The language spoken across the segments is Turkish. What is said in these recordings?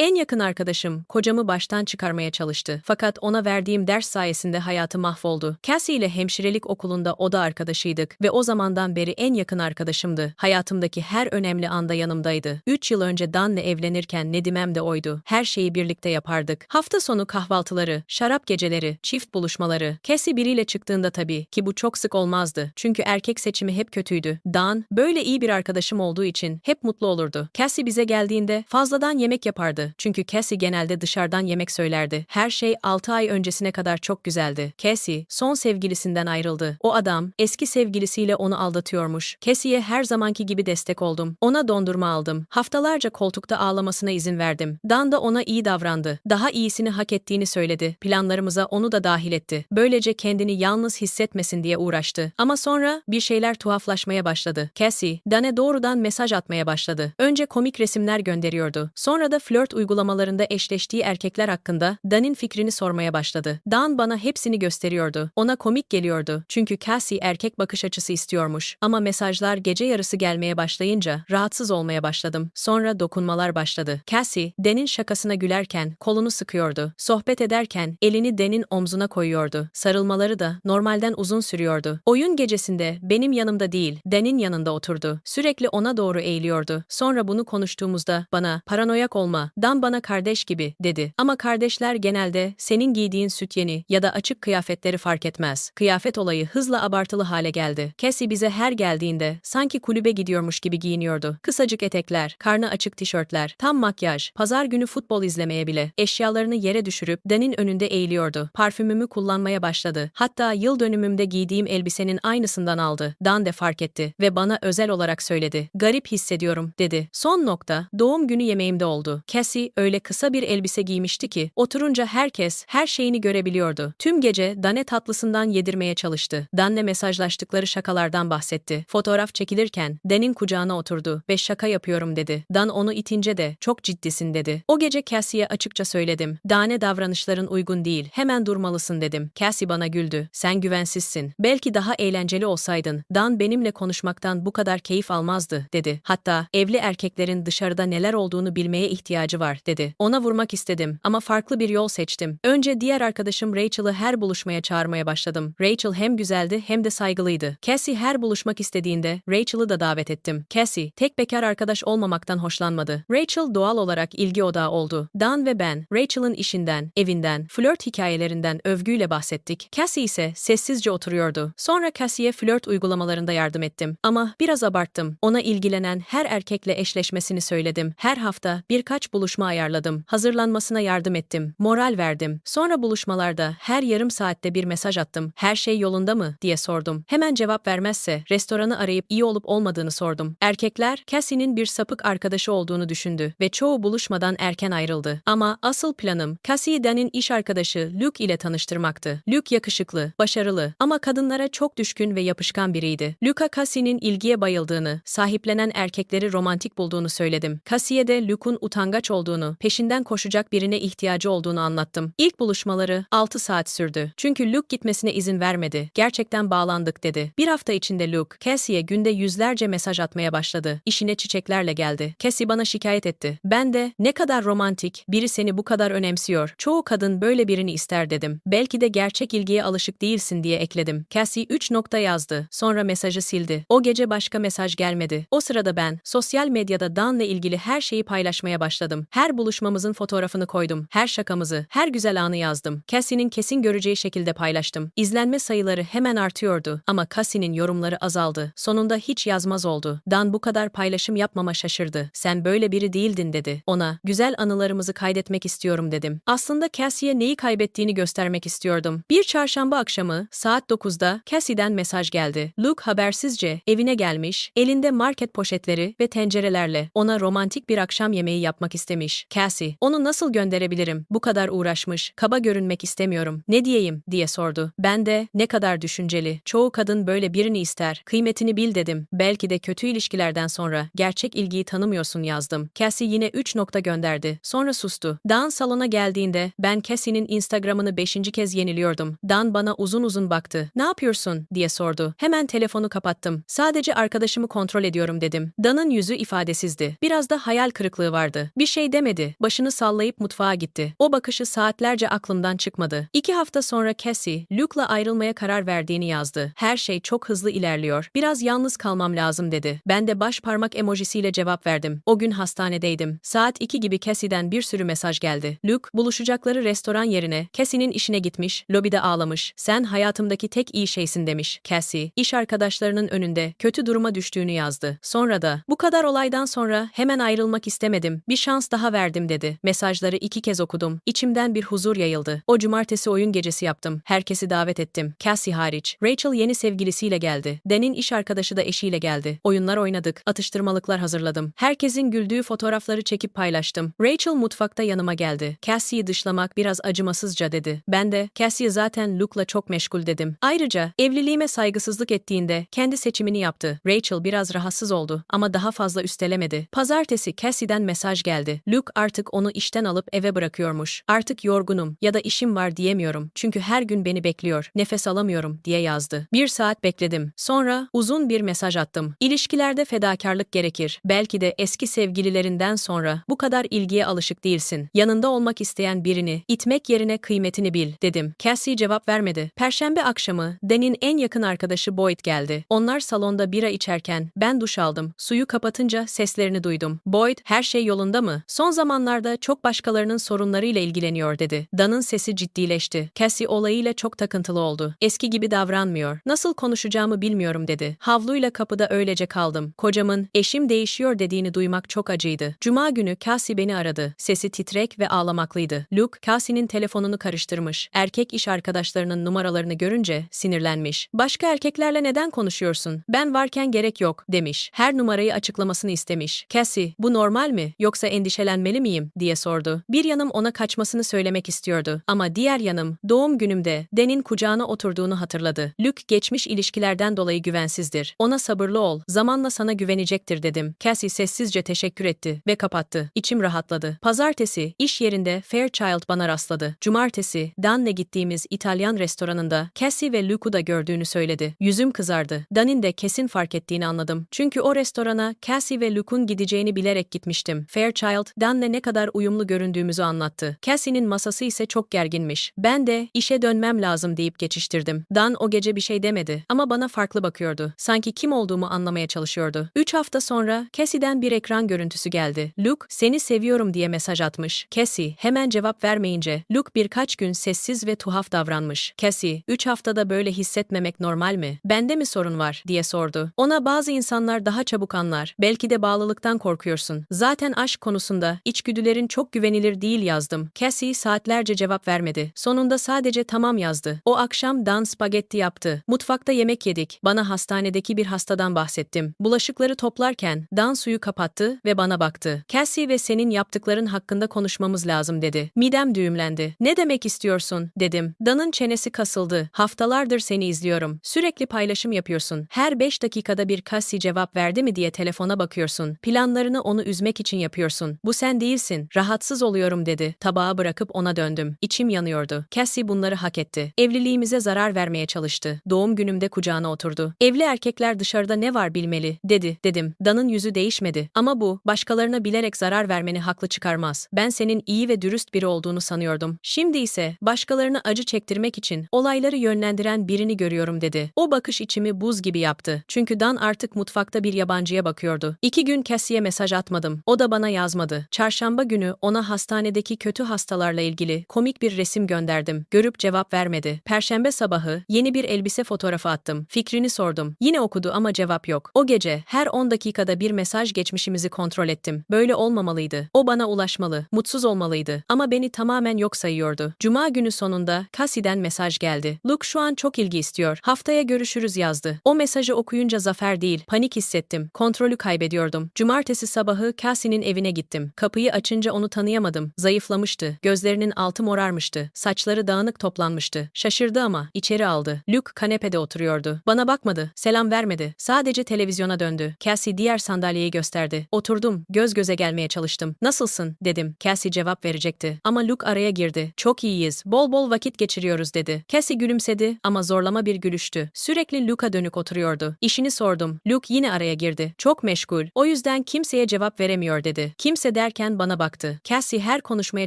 En yakın arkadaşım kocamı baştan çıkarmaya çalıştı. Fakat ona verdiğim ders sayesinde hayatı mahvoldu. Cassie ile hemşirelik okulunda oda arkadaşıydık ve o zamandan beri en yakın arkadaşımdı. Hayatımdaki her önemli anda yanımdaydı. 3 yıl önce Dan'la evlenirken Nedimem de oydu. Her şeyi birlikte yapardık. Hafta sonu kahvaltıları, şarap geceleri, çift buluşmaları. Cassie biriyle çıktığında tabii ki bu çok sık olmazdı. Çünkü erkek seçimi hep kötüydü. Dan, böyle iyi bir arkadaşım olduğu için hep mutlu olurdu. Cassie bize geldiğinde fazladan yemek yapardı. Çünkü Cassie genelde dışarıdan yemek söylerdi. Her şey 6 ay öncesine kadar çok güzeldi. Cassie, son sevgilisinden ayrıldı. O adam, eski sevgilisiyle onu aldatıyormuş. Cassie'ye her zamanki gibi destek oldum. Ona dondurma aldım. Haftalarca koltukta ağlamasına izin verdim. Dan da ona iyi davrandı. Daha iyisini hak ettiğini söyledi. Planlarımıza onu da dahil etti. Böylece kendini yalnız hissetmesin diye uğraştı. Ama sonra bir şeyler tuhaflaşmaya başladı. Cassie, Dan'e doğrudan mesaj atmaya başladı. Önce komik resimler gönderiyordu. Sonra da flört uygulamalarında eşleştiği erkekler hakkında Dan'in fikrini sormaya başladı. Dan bana hepsini gösteriyordu. Ona komik geliyordu. Çünkü Cassie erkek bakış açısı istiyormuş. Ama mesajlar gece yarısı gelmeye başlayınca rahatsız olmaya başladım. Sonra dokunmalar başladı. Cassie, Dan'in şakasına gülerken kolunu sıkıyordu. Sohbet ederken elini Dan'in omzuna koyuyordu. Sarılmaları da normalden uzun sürüyordu. Oyun gecesinde benim yanımda değil, Dan'in yanında oturdu. Sürekli ona doğru eğiliyordu. Sonra bunu konuştuğumuzda bana paranoyak olma, Dan bana kardeş gibi dedi. Ama kardeşler genelde senin giydiğin sütyeni ya da açık kıyafetleri fark etmez. Kıyafet olayı hızla abartılı hale geldi. Cassie bize her geldiğinde sanki kulübe gidiyormuş gibi giyiniyordu. Kısacık etekler, karnı açık tişörtler, tam makyaj, pazar günü futbol izlemeye bile eşyalarını yere düşürüp Dan'in önünde eğiliyordu. Parfümümü kullanmaya başladı. Hatta yıl dönümümde giydiğim elbisenin aynısından aldı. Dan de fark etti ve bana özel olarak söyledi. Garip hissediyorum dedi. Son nokta doğum günü yemeğimde oldu. Cassie öyle kısa bir elbise giymişti ki oturunca herkes her şeyini görebiliyordu. Tüm gece Dan'e tatlısından yedirmeye çalıştı. Dan'le mesajlaştıkları şakalardan bahsetti. Fotoğraf çekilirken Dan'in kucağına oturdu ve şaka yapıyorum dedi. Dan onu itince de çok ciddisin dedi. O gece Cassie'ye açıkça söyledim. Dane davranışların uygun değil. Hemen durmalısın dedim. Cassie bana güldü. Sen güvensizsin. Belki daha eğlenceli olsaydın. Dan benimle konuşmaktan bu kadar keyif almazdı dedi. Hatta evli erkeklerin dışarıda neler olduğunu bilmeye ihtiyacı var dedi. Ona vurmak istedim ama farklı bir yol seçtim. Önce diğer arkadaşım Rachel'ı her buluşmaya çağırmaya başladım. Rachel hem güzeldi hem de saygılıydı. Cassie her buluşmak istediğinde Rachel'ı da davet ettim. Cassie tek bekar arkadaş olmamaktan hoşlanmadı. Rachel doğal olarak ilgi odağı oldu. Dan ve ben Rachel'ın işinden, evinden, flört hikayelerinden övgüyle bahsettik. Cassie ise sessizce oturuyordu. Sonra Cassie'ye flört uygulamalarında yardım ettim. Ama biraz abarttım. Ona ilgilenen her erkekle eşleşmesini söyledim. Her hafta birkaç buluşma ayarladım. Hazırlanmasına yardım ettim. Moral verdim. Sonra buluşmalarda her yarım saatte bir mesaj attım. Her şey yolunda mı diye sordum. Hemen cevap vermezse restoranı arayıp iyi olup olmadığını sordum. Erkekler Cassie'nin bir sapık arkadaşı olduğunu düşündü ve çoğu buluşmadan erken ayrıldı. Ama asıl planım Cassie'yi Dan'in iş arkadaşı Luke ile tanıştırmaktı. Luke yakışıklı, başarılı ama kadınlara çok düşkün ve yapışkan biriydi. Luke'a Cassie'nin ilgiye bayıldığını, sahiplenen erkekleri romantik bulduğunu söyledim. Cassie'ye de Luke'un utangaç olduğunu, peşinden koşacak birine ihtiyacı olduğunu anlattım. İlk buluşmaları 6 saat sürdü. Çünkü Luke gitmesine izin vermedi. Gerçekten bağlandık dedi. Bir hafta içinde Luke, Cassie'ye günde yüzlerce mesaj atmaya başladı. İşine çiçeklerle geldi. Cassie bana şikayet etti. Ben de ne kadar romantik, biri seni bu kadar önemsiyor. Çoğu kadın böyle birini ister dedim. Belki de gerçek ilgiye alışık değilsin diye ekledim. Cassie 3 nokta yazdı. Sonra mesajı sildi. O gece başka mesaj gelmedi. O sırada ben sosyal medyada Dan'la ilgili her şeyi paylaşmaya başladım. Her buluşmamızın fotoğrafını koydum. Her şakamızı, her güzel anı yazdım. Cassie'nin kesin göreceği şekilde paylaştım. İzlenme sayıları hemen artıyordu ama Cassie'nin yorumları azaldı. Sonunda hiç yazmaz oldu. Dan bu kadar paylaşım yapmama şaşırdı. Sen böyle biri değildin dedi. Ona güzel anılarımızı kaydetmek istiyorum dedim. Aslında Cassie'ye neyi kaybettiğini göstermek istiyordum. Bir çarşamba akşamı saat 9'da Cassie'den mesaj geldi. Luke habersizce evine gelmiş, elinde market poşetleri ve tencerelerle ona romantik bir akşam yemeği yapmak istemiş. Cassie, onu nasıl gönderebilirim? Bu kadar uğraşmış, kaba görünmek istemiyorum. Ne diyeyim diye sordu. Ben de ne kadar düşünceli. Çoğu kadın böyle birini ister. Kıymetini bil dedim. Belki de kötü ilişkilerden sonra gerçek ilgiyi tanımıyorsun yazdım. Cassie yine 3 nokta gönderdi. Sonra sustu. Dan salona geldiğinde ben Cassie'nin Instagram'ını 5. kez yeniliyordum. Dan bana uzun uzun baktı. Ne yapıyorsun diye sordu. Hemen telefonu kapattım. Sadece arkadaşımı kontrol ediyorum dedim. Dan'ın yüzü ifadesizdi. Biraz da hayal kırıklığı vardı. Bir şey demedi. Başını sallayıp mutfağa gitti. O bakışı saatlerce aklımdan çıkmadı. İki hafta sonra Cassie, Luke'la ayrılmaya karar verdiğini yazdı. Her şey çok hızlı ilerliyor. Biraz yalnız kalmam lazım dedi. Ben de baş parmak emojisiyle cevap verdim. O gün hastanedeydim. Saat 2 gibi Cassie'den bir sürü mesaj geldi. Luke, buluşacakları restoran yerine Cassie'nin işine gitmiş, lobide ağlamış. Sen hayatımdaki tek iyi şeysin demiş. Cassie, iş arkadaşlarının önünde kötü duruma düştüğünü yazdı. Sonra da, bu kadar olaydan sonra hemen ayrılmak istemedim. Bir şans daha verdim dedi. Mesajları iki kez okudum. İçimden bir huzur yayıldı. O cumartesi oyun gecesi yaptım. Herkesi davet ettim. Cassie hariç. Rachel yeni sevgilisiyle geldi. Dan'in iş arkadaşı da eşiyle geldi. Oyunlar oynadık. Atıştırmalıklar hazırladım. Herkesin güldüğü fotoğrafları çekip paylaştım. Rachel mutfakta yanıma geldi. Cassie'yi dışlamak biraz acımasızca dedi. Ben de Cassie zaten Luke'la çok meşgul dedim. Ayrıca evliliğime saygısızlık ettiğinde kendi seçimini yaptı. Rachel biraz rahatsız oldu ama daha fazla üstelemedi. Pazartesi Cassie'den mesaj geldi. Luke artık onu işten alıp eve bırakıyormuş. Artık yorgunum ya da işim var diyemiyorum. Çünkü her gün beni bekliyor. Nefes alamıyorum diye yazdı. Bir saat bekledim. Sonra uzun bir mesaj attım. İlişkilerde fedakarlık gerekir. Belki de eski sevgililerinden sonra bu kadar ilgiye alışık değilsin. Yanında olmak isteyen birini itmek yerine kıymetini bil dedim. Cassie cevap vermedi. Perşembe akşamı Dan'in en yakın arkadaşı Boyd geldi. Onlar salonda bira içerken ben duş aldım. Suyu kapatınca seslerini duydum. Boyd, her şey yolunda mı? Son zamanlarda çok başkalarının sorunlarıyla ilgileniyor dedi. Dan'ın sesi ciddileşti. Cassie olayıyla çok takıntılı oldu. Eski gibi davranmıyor. Nasıl konuşacağımı bilmiyorum dedi. Havluyla kapıda öylece kaldım. Kocamın eşim değişiyor dediğini duymak çok acıydı. Cuma günü Cassie beni aradı. Sesi titrek ve ağlamaklıydı. Luke, Cassie'nin telefonunu karıştırmış. Erkek iş arkadaşlarının numaralarını görünce sinirlenmiş. Başka erkeklerle neden konuşuyorsun? Ben varken gerek yok demiş. Her numarayı açıklamasını istemiş. Cassie, bu normal mi yoksa endişelenmeli miyim diye sordu. Bir yanım ona kaçmasını söylemek istiyordu ama diğer yanım doğum günümde Dan'in kucağına oturduğunu hatırladı. Luke geçmiş ilişkilerden dolayı güvensizdir. Ona sabırlı ol, zamanla sana güvenecektir dedim. Cassie sessizce teşekkür etti ve kapattı. İçim rahatladı. Pazartesi iş yerinde Fairchild bana rastladı. Cumartesi Dan'le gittiğimiz İtalyan restoranında Cassie ve Luke'u da gördüğünü söyledi. Yüzüm kızardı. Dan'in de kesin fark ettiğini anladım. Çünkü o restorana Cassie ve Luke'un gideceğini bilerek gitmiştim. Fairchild, Dan'le ne kadar uyumlu göründüğümüzü anlattı. Cassie'nin masası ise çok gerginmiş. Ben de işe dönmem lazım deyip geçiştirdim. Dan o gece bir şey demedi ama bana farklı bakıyordu. Sanki kim olduğumu anlamaya çalışıyordu. Üç hafta sonra Cassie'den bir ekran görüntüsü geldi. Luke, seni seviyorum diye mesaj atmış. Cassie, hemen cevap vermeyince Luke birkaç gün sessiz ve tuhaf davranmış. Cassie, üç haftada böyle hissetmemek normal mi? Bende mi sorun var? diye sordu. Ona bazı insanlar daha çabuk anlar. Belki de bağlılıktan korkuyorsun. Zaten aşk konusunda içgüdülerin çok güvenilir değil yazdım. Cassie saatlerce cevap vermedi. Sonunda sadece tamam yazdı. O akşam Dan spagetti yaptı. Mutfakta yemek yedik. Bana hastanedeki bir hastadan bahsettim. Bulaşıkları toplarken Dan suyu kapattı ve bana baktı. Cassie ve senin yaptıkların hakkında konuşmamız lazım dedi. Midem düğümlendi. Ne demek istiyorsun? dedim. Dan'ın çenesi kasıldı. Haftalardır seni izliyorum. Sürekli paylaşım yapıyorsun. Her 5 dakikada bir Cassie cevap verdi mi diye telefona bakıyorsun. Planlarını onu üzmek için yapıyorsun. Bu sen değilsin. Rahatsız oluyorum dedi. Tabağı bırakıp ona döndüm. İçim yanıyordu. Cassie bunları hak etti. Evliliğimize zarar vermeye çalıştı. Doğum günümde kucağına oturdu. Evli erkekler dışarıda ne var bilmeli, dedi, dedim. Dan'ın yüzü değişmedi. Ama bu, başkalarına bilerek zarar vermeni haklı çıkarmaz. Ben senin iyi ve dürüst biri olduğunu sanıyordum. Şimdi ise başkalarına acı çektirmek için olayları yönlendiren birini görüyorum dedi. O bakış içimi buz gibi yaptı. Çünkü Dan artık mutfakta bir yabancıya bakıyordu. İki gün Cassie'ye mesaj atmadım. O da bana yazmadı. Çarşamba günü ona hastanedeki kötü hastalarla ilgili komik bir resim gönderdim. Görüp cevap vermedi. Perşembe sabahı yeni bir elbise fotoğrafı attım. Fikrini sordum. Yine okudu ama cevap yok. O gece her 10 dakikada bir mesaj geçmişimizi kontrol ettim. Böyle olmamalıydı. O bana ulaşmalı, mutsuz olmalıydı. Ama beni tamamen yok sayıyordu. Cuma günü sonunda Cassie'den mesaj geldi. Luke şu an çok ilgi istiyor. Haftaya görüşürüz yazdı. O mesajı okuyunca zafer değil, panik hissettim. Kontrolü kaybediyordum. Cumartesi sabahı Cassie'nin evine gittim. Kapıyı açınca onu tanıyamadım. Zayıflamıştı. Gözlerinin altı morarmıştı. Saçları dağınık toplanmıştı. Şaşırdı ama içeri aldı. Luke kanepede oturuyordu. Bana bakmadı. Selam vermedi. Sadece televizyona döndü. Cassie diğer sandalyeyi gösterdi. Oturdum. Göz göze gelmeye çalıştım. Nasılsın? dedim. Cassie cevap verecekti. Ama Luke araya girdi. Çok iyiyiz. Bol bol vakit geçiriyoruz dedi. Cassie gülümsedi ama zorlama bir gülüştü. Sürekli Luke'a dönük oturuyordu. İşini sordum. Luke yine araya girdi. Çok meşgul. O yüzden kimseye cevap veremiyor dedi. Kimse Neyse derken bana baktı. Cassie her konuşmaya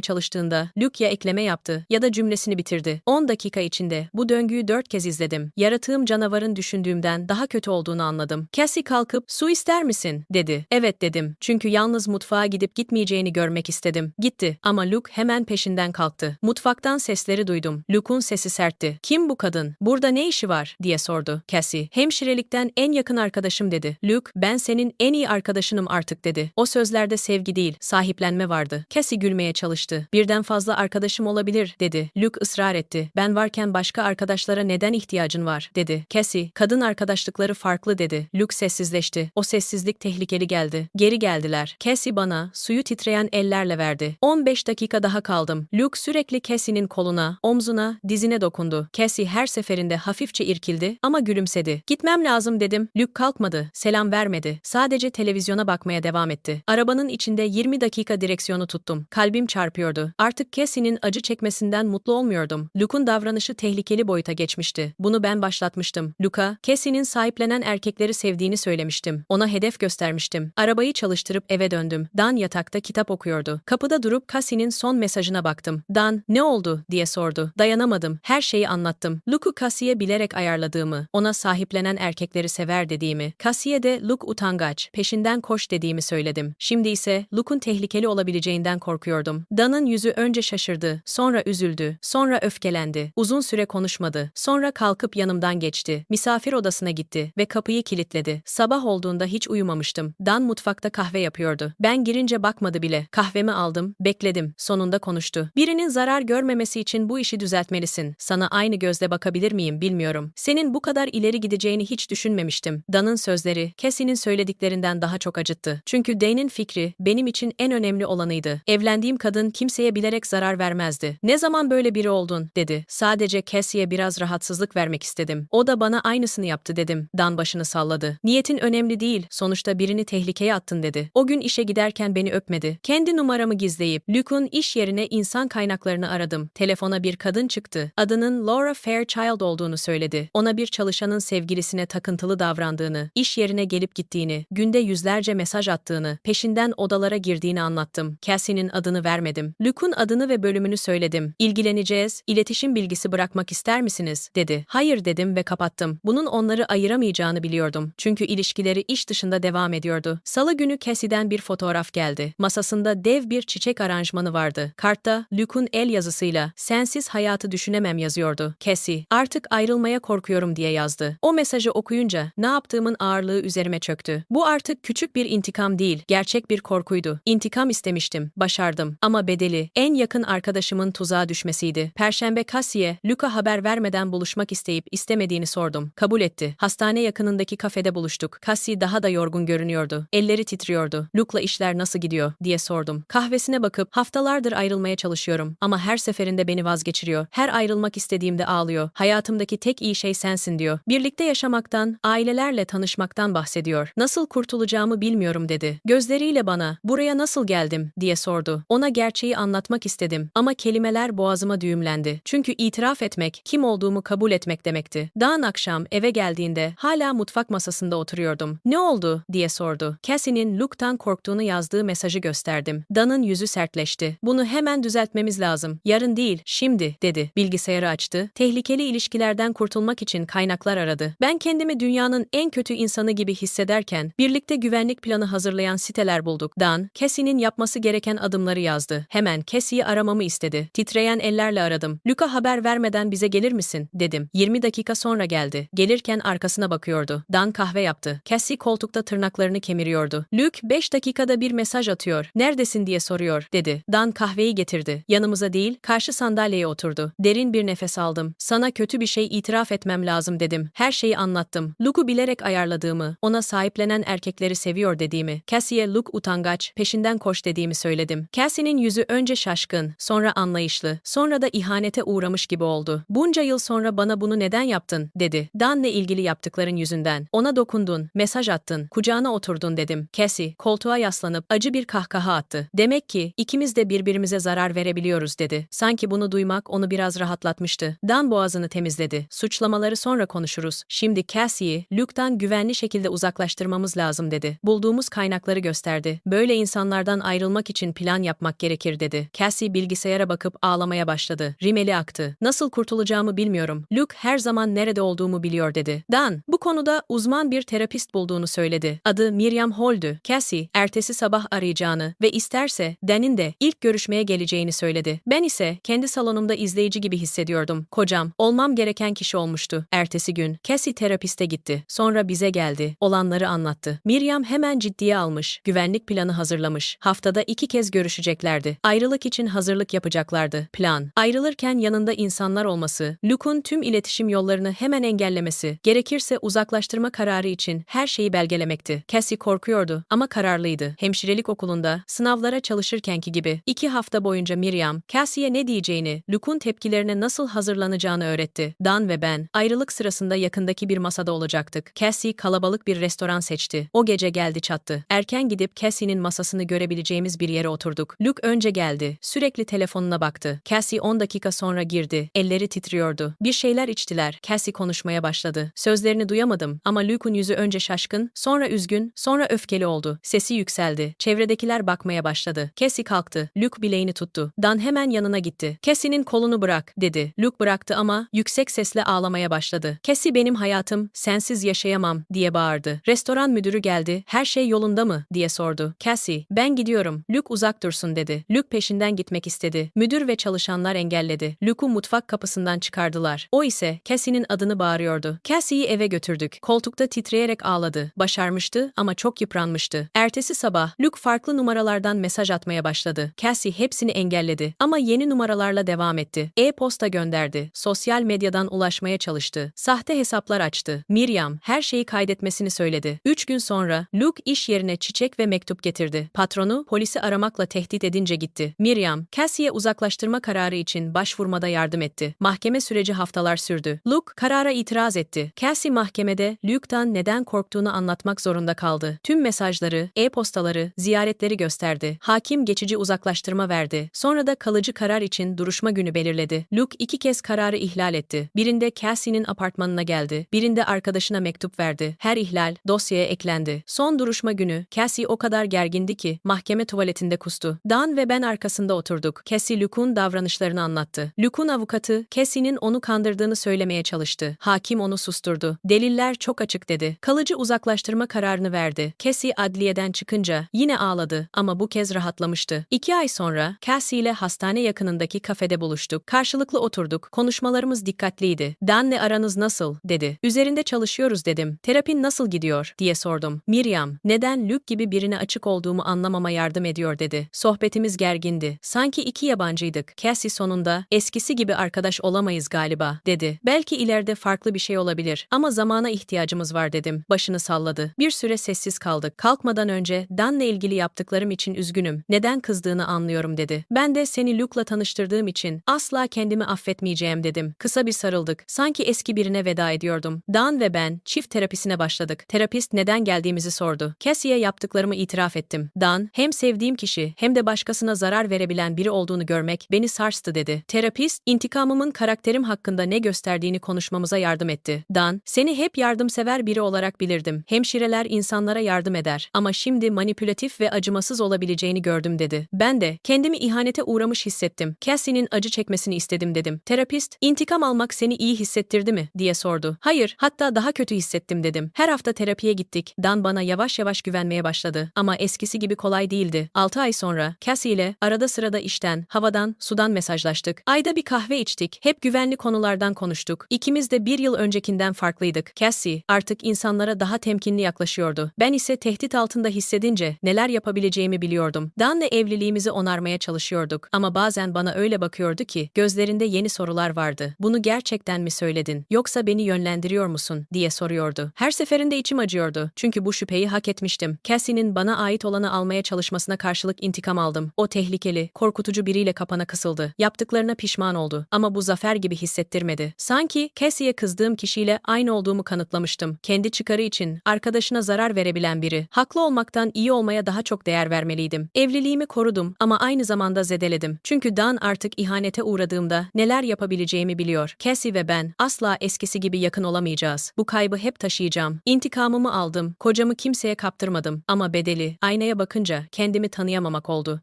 çalıştığında Luke ya ekleme yaptı ya da cümlesini bitirdi. 10 dakika içinde bu döngüyü dört kez izledim. Yaratığım canavarın düşündüğümden daha kötü olduğunu anladım. Cassie kalkıp su ister misin dedi. Evet dedim. Çünkü yalnız mutfağa gidip gitmeyeceğini görmek istedim. Gitti ama Luke hemen peşinden kalktı. Mutfaktan sesleri duydum. Luke'un sesi sertti. Kim bu kadın? Burada ne işi var? diye sordu. Cassie, hemşirelikten en yakın arkadaşım dedi. Luke, ben senin en iyi arkadaşınım artık dedi. O sözlerde sevgi değil, sahiplenme vardı. Cassie gülmeye çalıştı. Birden fazla arkadaşım olabilir dedi. Luke ısrar etti. Ben varken başka arkadaşlara neden ihtiyacın var dedi. Cassie, kadın arkadaşlıkları farklı dedi. Luke sessizleşti. O sessizlik tehlikeli geldi. Geri geldiler. Cassie bana suyu titreyen ellerle verdi. 15 dakika daha kaldım. Luke sürekli Cassie'nin koluna, omzuna, dizine dokundu. Cassie her seferinde hafifçe irkildi ama gülümsedi. Gitmem lazım dedim. Luke kalkmadı, selam vermedi. Sadece televizyona bakmaya devam etti. Arabanın içinde 20 dakika direksiyonu tuttum. Kalbim çarpıyordu. Artık Cassie'nin acı çekmesinden mutlu olmuyordum. Luke'un davranışı tehlikeli boyuta geçmişti. Bunu ben başlatmıştım. Luke'a, Cassie'nin sahiplenen erkekleri sevdiğini söylemiştim. Ona hedef göstermiştim. Arabayı çalıştırıp eve döndüm. Dan yatakta kitap okuyordu. Kapıda durup Cassie'nin son mesajına baktım. Dan, ne oldu diye sordu. Dayanamadım. Her şeyi anlattım. Luke'u Cassie'ye bilerek ayarladığımı, ona sahiplenen erkekleri sever dediğimi, Cassie de Luke utangaç, peşinden koş dediğimi söyledim. Şimdi ise Luke'un tehlikeli olabileceğinden korkuyordum. Dan'ın yüzü önce şaşırdı, sonra üzüldü, sonra öfkelendi. Uzun süre konuşmadı. Sonra kalkıp yanımdan geçti. Misafir odasına gitti ve kapıyı kilitledi. Sabah olduğunda hiç uyumamıştım. Dan mutfakta kahve yapıyordu. Ben girince bakmadı bile. Kahvemi aldım, bekledim. Sonunda konuştu. Birinin zarar görmemesi için bu işi düzeltmelisin. Sana aynı gözle bakabilir miyim bilmiyorum. Senin bu kadar ileri gideceğini hiç düşünmemiştim. Dan'ın sözleri, Cassie'nin söylediklerinden daha çok acıttı. Çünkü Dane'in fikri benim için en önemli olanıydı. Evlendiğim kadın kimseye bilerek zarar vermezdi. Ne zaman böyle biri oldun, dedi. Sadece Cassie'ye biraz rahatsızlık vermek istedim. O da bana aynısını yaptı dedim. Dan başını salladı. Niyetin önemli değil, sonuçta birini tehlikeye attın dedi. O gün işe giderken beni öpmedi. Kendi numaramı gizleyip Luke'un iş yerine insan kaynaklarını aradım. Telefona bir kadın çıktı. Adının Laura Fairchild olduğunu söyledi. Ona bir çalışanın sevgilisine takıntılı davrandığını, iş yerine gelip gittiğini, günde yüzlerce mesaj attığını, peşinden odalara girdiğini anlattım. Cassie'nin adını vermedim. Luke'un adını ve bölümünü söyledim. İlgileneceğiz, iletişim bilgisi bırakmak ister misiniz? dedi. Hayır dedim ve kapattım. Bunun onları ayıramayacağını biliyordum. Çünkü ilişkileri iş dışında devam ediyordu. Salı günü Cassie'den bir fotoğraf geldi. Masasında dev bir çiçek aranjmanı vardı. Kartta Luke'un el yazısıyla sensiz hayatı düşünemem yazıyordu. Cassie, artık ayrılmaya korkuyorum diye yazdı. O mesajı okuyunca ne yaptığımın ağırlığı üzerime çöktü. Bu artık küçük bir intikam değil, gerçek bir korkuydu. İntikam istemiştim, başardım. Ama bedeli en yakın arkadaşımın tuzağa düşmesiydi. Perşembe Cassie'ye Luke'a haber vermeden buluşmak isteyip istemediğini sordum. Kabul etti. Hastane yakınındaki kafede buluştuk. Cassie daha da yorgun görünüyordu. Elleri titriyordu. Luke'la işler nasıl gidiyor diye sordum. Kahvesine bakıp haftalardır ayrılmaya çalışıyorum ama her seferinde beni vazgeçiriyor. Her ayrılmak istediğimde ağlıyor. Hayatımdaki tek iyi şey sensin diyor. Birlikte yaşamaktan, ailelerle tanışmaktan bahsediyor. Nasıl kurtulacağımı bilmiyorum dedi. Gözleriyle bana buraya nasıl geldim diye sordu. Ona gerçeği anlatmak istedim ama kelimeler boğazıma düğümlendi. Çünkü itiraf etmek, kim olduğumu kabul etmek demekti. Dağın akşam eve geldiğinde hala mutfak masasında oturuyordum. Ne oldu diye sordu. Cassie'nin Luke'tan korktuğunu yazdığı mesajı gösterdim. Dan'ın yüzü sertleşti. Bunu hemen düzeltmemiz lazım. Yarın değil, şimdi dedi. Bilgisayarı açtı. Tehlikeli ilişkilerden kurtulmak için kaynaklar aradı. Ben kendimi dünyanın en kötü insanı gibi hissederken birlikte güvenlik planı hazırlayan siteler bulduk. Dan, Cassie'nin yapması gereken adımları yazdı. Hemen Cassie'yi aramamı istedi. Titreyen ellerle aradım. Luke'a haber vermeden bize gelir misin? dedim. 20 dakika sonra geldi. Gelirken arkasına bakıyordu. Dan kahve yaptı. Cassie koltukta tırnaklarını kemiriyordu. Luke 5 dakikada bir mesaj atıyor. Neredesin diye soruyor, dedi. Dan kahveyi getirdi. Yanımıza değil, karşı sandalyeye oturdu. Derin bir nefes aldım. Sana kötü bir şey itiraf etmem lazım dedim. Her şeyi anlattım. Luke'u bilerek ayarladığımı, ona sahiplenen erkekleri seviyor dediğimi, Cassie'ye Luke utangaç, peşinden koş dediğimi söyledim. Cassie'nin yüzü önce şaşkın, sonra anlayışlı, sonra da ihanete uğramış gibi oldu. Bunca yıl sonra bana bunu neden yaptın, dedi. Dan'le ilgili yaptıkların yüzünden. Ona dokundun, mesaj attın, kucağına oturdun dedim. Cassie, koltuğa yaslanıp acı bir kahkaha attı. Demek ki ikimiz de birbirimize zarar verebiliyoruz dedi. Sanki bunu duymak onu biraz rahatlatmıştı. Dan boğazını temizledi. Suçlamaları sonra konuşuruz. Şimdi Cassie'yi Luke'dan güvenli şekilde uzaklaştırmamız lazım dedi. Bulduğumuz kaynakları gösterdi. Böyle insanlardan ayrılmak için plan yapmak gerekir dedi. Cassie bilgisayara bakıp ağlamaya başladı. Rimeli aktı. Nasıl kurtulacağımı bilmiyorum. Luke her zaman nerede olduğumu biliyor dedi. Dan, bu konuda uzman bir terapist bulduğunu söyledi. Adı Miriam Hall'dü. Cassie, ertesi sabah arayacağını ve isterse Dan'in de ilk görüşmeye geleceğini söyledi. Ben ise kendi salonumda izleyici gibi hissediyordum. Kocam, olmam gereken kişi olmuştu. Ertesi gün Cassie terapiste gitti. Sonra bize geldi. Olanları anlattı. Miriam hemen ciddiye almış. Güvenlik planı hazırlamış. Haftada iki kez görüşeceklerdi. Ayrılık için hazırlık yapacaklardı. Plan. Ayrılırken yanında insanlar olması, Luke'un tüm iletişim yollarını hemen engellemesi, gerekirse uzaklaştırma kararı için her şeyi belgelemekti. Cassie korkuyordu ama kararlıydı. Hemşirelik okulunda, sınavlara çalışırkenki gibi iki hafta boyunca Miriam, Cassie'ye ne diyeceğini, Luke'un tepkilerine nasıl hazırlanacağını öğretti. Dan ve ben, ayrılık sırasında yakındaki bir masada olacaktık. Cassie kalabalık bir restoran seçti. O gece geldi çattı. Erken gidip Cassie'nin masasını görebileceğimiz bir yere oturduk. Luke önce geldi. Sürekli telefonuna baktı. Cassie 10 dakika sonra girdi. Elleri titriyordu. Bir şeyler içtiler. Cassie konuşmaya başladı. Sözlerini duyamadım ama Luke'un yüzü önce şaşkın, sonra üzgün, sonra öfkeli oldu. Sesi yükseldi. Çevredekiler bakmaya başladı. Cassie kalktı. Luke bileğini tuttu. Dan hemen yanına gitti. Cassie'nin kolunu bırak, dedi. Luke bıraktı ama yüksek sesle ağlamaya başladı. Cassie benim hayatım, sensiz yaşayamam, diye bağırdı. Restoran müdürü geldi. Her şey yolunda mı, diye sordu. Cassie, ben gidiyorum. Luke uzak dursun, dedi. Luke peşinden gitmek istedi. Müdür ve çalışanlar engelledi. Luke'u mutfak kapısından çıkardılar. O ise Cassie'nin adını bağırıyordu. Cassie'yi eve götürdük. Koltukta titreyerek ağladı. Başarmıştı ama çok yıpranmıştı. Ertesi sabah Luke farklı numaralardan mesaj atmaya başladı. Cassie hepsini engelledi ama yeni numaralarla devam etti. E-posta gönderdi. Sosyal medyadan ulaşmaya çalıştı. Sahte hesaplar açtı. Miriam her şeyi kaydetmesini söyledi. Üç gün sonra Luke iş yerine çiçek ve mektup getirdi. Patronu polisi aramakla tehdit edince gitti. Miriam, Cassie'ye uzaklaştırma kararı için başvurmada yardım etti. Mahkeme süreci haftalar sürdü. Luke karara itiraz etti. Cassie mahkemede Luke'dan neden korktuğunu anlatmak zorunda kaldı. Tüm mesajları, e-postaları, ziyaretleri gösterdi. Hakim geçici uzaklaştırma verdi. Sonra da kalıcı karar için duruşma günü belirledi. Luke iki kez kararı ihlal etti. Birinde Cassie'nin apartmanına geldi. Birinde arkadaşına mektup verdi. Her ihlal dosyaya eklendi. Son duruşma günü Cassie o kadar gergindi ki mahkeme tuvaletinde kustu. Dan ve ben arkasında oturduk. Cassie Luke'un davranışlarını anlattı. Luke'un avukatı Cassie'nin onu kandırdığını söylemeye çalıştı. Hakim onu susturdu. Deliller çok açık dedi. Kalıcı uzaklaştırma kararını verdi. Cassie adliyeden çıkınca yine ağladı ama bu kez rahatlamıştı. İki ay sonra Cassie ile hastane yakınındaki kafede buluştuk. Karşılıklı oturduk. Konuşmalarımız dikkatliydi. Dan'le aranız nasıl? dedi. Üzerinde çalışıyoruz dedim. Terapin nasıl gidiyor? diye sordum. Miriam, neden Luke gibi birine açık olduğumu anlamama yardım ediyor dedi. Sohbetimiz gergindi. Sanki iki yabancıydık. Cassie sonunda eskisi gibi arkadaş olamayız galiba dedi. Belki ileride farklı bir şey olabilir ama zamana ihtiyacımız var dedim. Başını salladı. Bir süre sessiz kaldık. Kalkmadan önce Dan'la ilgili yaptıklarım için üzgünüm. Neden kızdığını anlıyorum dedi. Ben de seni Luke'la tanıştırdığım için asla kendimi affetmeyeceğim dedim. Kısa bir sarıldık. Sanki eski birine veda ediyordum. Dan ve ben çift terapisine başladık. Terapist neden geldiğimizi sordu. Cassie'ye yaptıklarımı itiraf ettim. Dan, hem sevdiğim kişi hem de başkasına zarar verebilen biri olduğunu görmek beni sarstı dedi. Terapist, intikamımın karakterim hakkında ne gösterdiğini konuşmamıza yardım etti. Dan, seni hep yardımsever biri olarak bilirdim. Hemşireler insanlara yardım eder ama şimdi manipülatif ve acımasız olabileceğini gördüm dedi. Ben de kendimi ihanete uğramış hissettim. Cassie'nin acı çekmesini istedim dedim. Terapist, intikam almak seni iyi hissettirdi mi diye sordu. Hayır, hatta daha kötü hissettim dedim. Her hafta terapiye gittik. Dan bana yavaş yavaş güvenmeye başladı ama eskisi gibi kolay değildi. 6 ay sonra Cassie ile arada sırada işten, havadan, sudan mesajlaştık. Ayda bir kahve içtik. Hep güvenli konulardan konuştuk. İkimiz de bir yıl öncekinden farklıydık. Cassie artık insanlara daha temkinli yaklaşıyordu. Ben ise tehdit altında hissedince neler yapabileceğimi biliyordum. Dan'la evliliğimizi onarmaya çalışıyorduk ama bazen bana öyle bakıyordu ki gözlerinde yeni sorular vardı. Bunu gerçekten mi söyledin yoksa beni yönlendiriyor musun diye soruyordu. Her seferinde içim acıyordu çünkü bu şüpheyi hak etmiştim. Cassie'nin bana ait olanı almaya çalışmasına karşılık intikam aldım. O tehlikeli, korkutucu biriyle kapana kısıldı. Yaptıklarına pişman oldu ama bu zafer gibi hissettirmedi. Sanki Cassie'ye kızdığım kişiyle aynı olduğumu kanıtlamıştım. Kendi çıkarı için arkadaşına zarar verebilen biri. Haklı olmaktan iyi olmaya daha çok değer vermeliydim. Evliliğimi korudum ama aynı zamanda zedeledim. Çünkü Dan artık ihanete uğradığımda neler yapabileceğimi biliyor. Cassie ve ben asla eskisi gibi yakın olamayacağız. Bu kaybı hep taşıyacağım. İntikamımı aldım. Kocamı kimseye kaptırmadım ama bedeli aynaya bakınca kendimi tanıyamamak oldu.